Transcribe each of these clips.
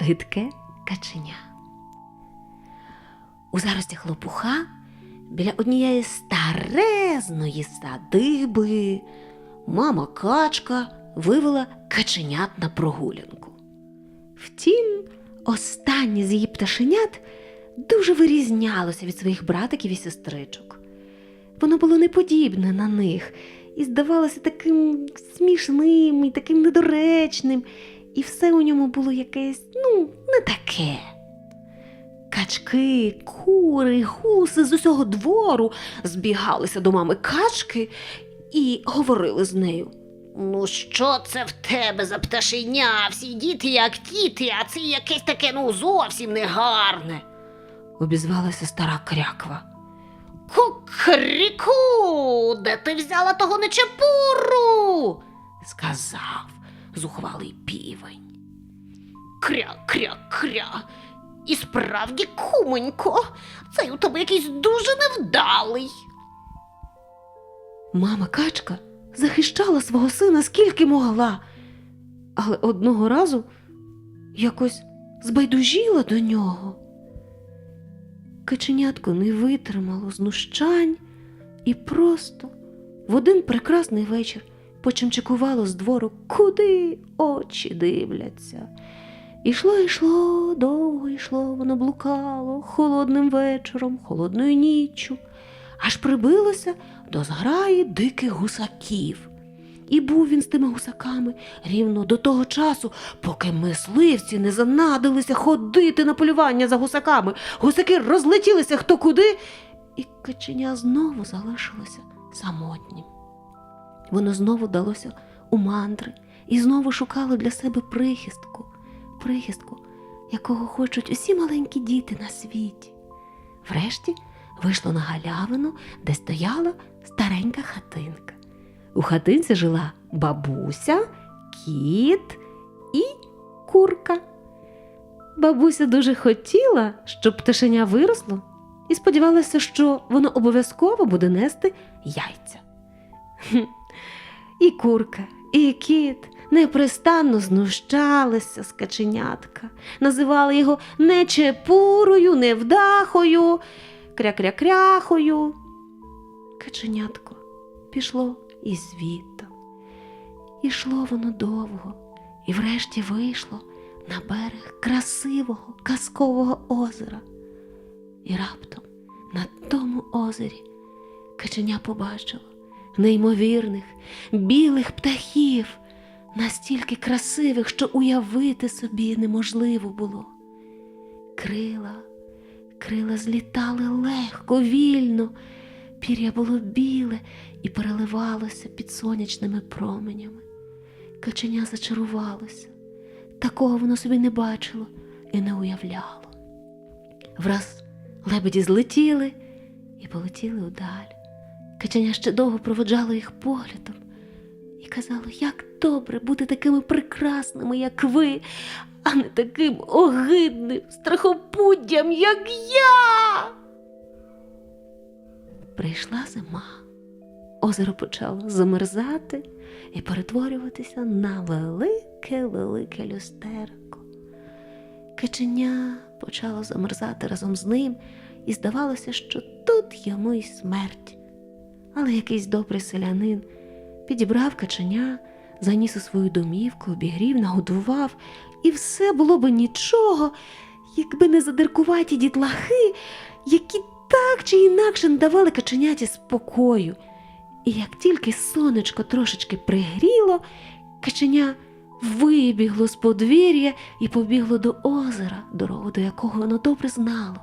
Гидке каченя. У заростях лопуха біля однієї старезної садиби мама качка вивела каченят на прогулянку. Втім, останнє з її пташенят дуже вирізнялося від своїх братиків і сестричок. Воно було неподібне на них і здавалося таким смішним і таким недоречним, і все у ньому було якесь, ну, не таке. Качки, кури, гуси з усього двору збігалися до мами качки і говорили з нею. Ну, що це в тебе за пташеня? Всі діти як діти, а це якесь таке ну зовсім негарне. Обізвалася стара кряква. Кукріку, де ти взяла того нечепуру? Сказав зухвалий півень. Кря, кря, кря. І справді, куменько, цей у тебе якийсь дуже невдалий. Мама качка захищала свого сина скільки могла, але одного разу якось збайдужіла до нього. Каченятко не витримало знущань і просто в один прекрасний вечір почимчикувало з двору, куди очі дивляться. Ішло, йшло, довго йшло, воно блукало холодним вечором, холодною ніччю, аж прибилося до зграї диких гусаків. І був він з тими гусаками рівно до того часу, поки мисливці не занадилися ходити на полювання за гусаками. Гусаки розлетілися хто куди, і каченя знову залишилося самотнім. Воно знову далося у мандри і знову шукало для себе прихистку, прихистку, якого хочуть усі маленькі діти на світі. Врешті вийшло на галявину, де стояла старенька хатинка. У хатинці жила бабуся, кіт і курка. Бабуся дуже хотіла, щоб пташеня виросло, і сподівалася, що воно обов'язково буде нести яйця. І курка, і кіт непрестанно знущалися з каченятка, називали його нечепурою, невдахою, кря-кря-кряхою. Каченятко пішло із світом. Ішло воно довго, і врешті вийшло на берег красивого казкового озера. І раптом на тому озері каченя побачило неймовірних білих птахів, настільки красивих, що уявити собі неможливо було. Крила, крила злітали легко, вільно, пір'я було біле і переливалося під сонячними променями. Каченя зачарувалося, такого воно собі не бачило і не уявляло. Враз лебеді злетіли і полетіли удаль. Каченя ще довго проводжало їх поглядом і казало, як добре бути такими прекрасними, як ви, а не таким огидним страхопуддям, як я. Прийшла зима. Озеро почало замерзати і перетворюватися на велике-велике люстерко. Каченя почало замерзати разом з ним, і здавалося, що тут йому й смерть. Але якийсь добрий селянин підібрав каченя, заніс у свою домівку, обігрів, нагодував, і все було би нічого, якби не задиркуваті дітлахи, які так чи інакше не давали каченяті спокою. І як тільки сонечко трошечки пригріло, каченя вибігло з подвір'я і побігло до озера, дорогу до якого воно добре знало,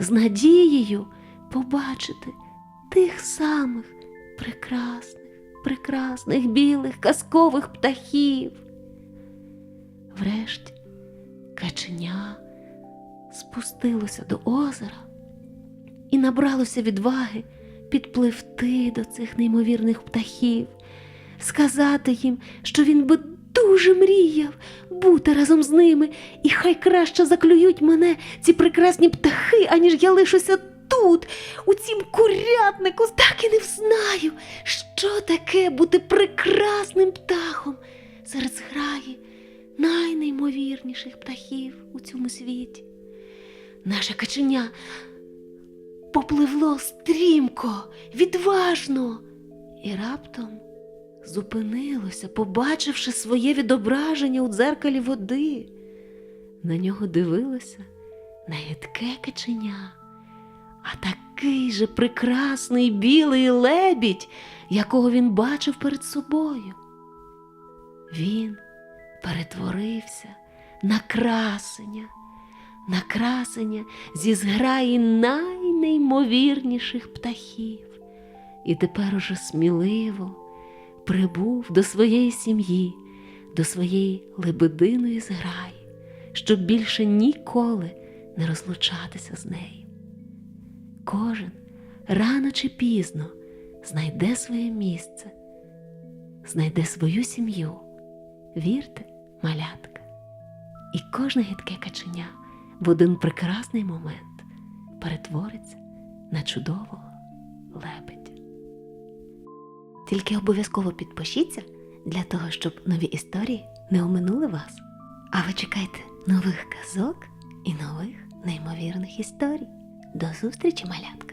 з надією побачити тих самих прекрасних, прекрасних білих казкових птахів. Врешті каченя спустилося до озера і набралося відваги підпливти до цих неймовірних птахів, сказати їм, що він би дуже мріяв бути разом з ними, і хай краще заклюють мене ці прекрасні птахи, аніж я лишуся тут, у цім курятнику, так і не взнаю, що таке бути прекрасним птахом серед зграї найнеймовірніших птахів у цьому світі. Наше каченя попливло стрімко, відважно, і раптом зупинилося, побачивши своє відображення у дзеркалі води. На нього дивилося наїдке каченя, а такий же прекрасний білий лебідь, якого він бачив перед собою. Він перетворився на красення, на красення зі зграї найнеймовірніших птахів, і тепер уже сміливо прибув до своєї сім'ї, до своєї лебединої зграї, щоб більше ніколи не розлучатися з нею. Кожен рано чи пізно знайде своє місце, знайде свою сім'ю. Вірте, малятка, і кожне гидке каченя в один прекрасний момент перетвориться на чудового лебедя. Тільки обов'язково підпишіться для того, щоб нові історії не оминули вас. А ви чекайте нових казок і нових неймовірних історій. До зустрічі, малятка!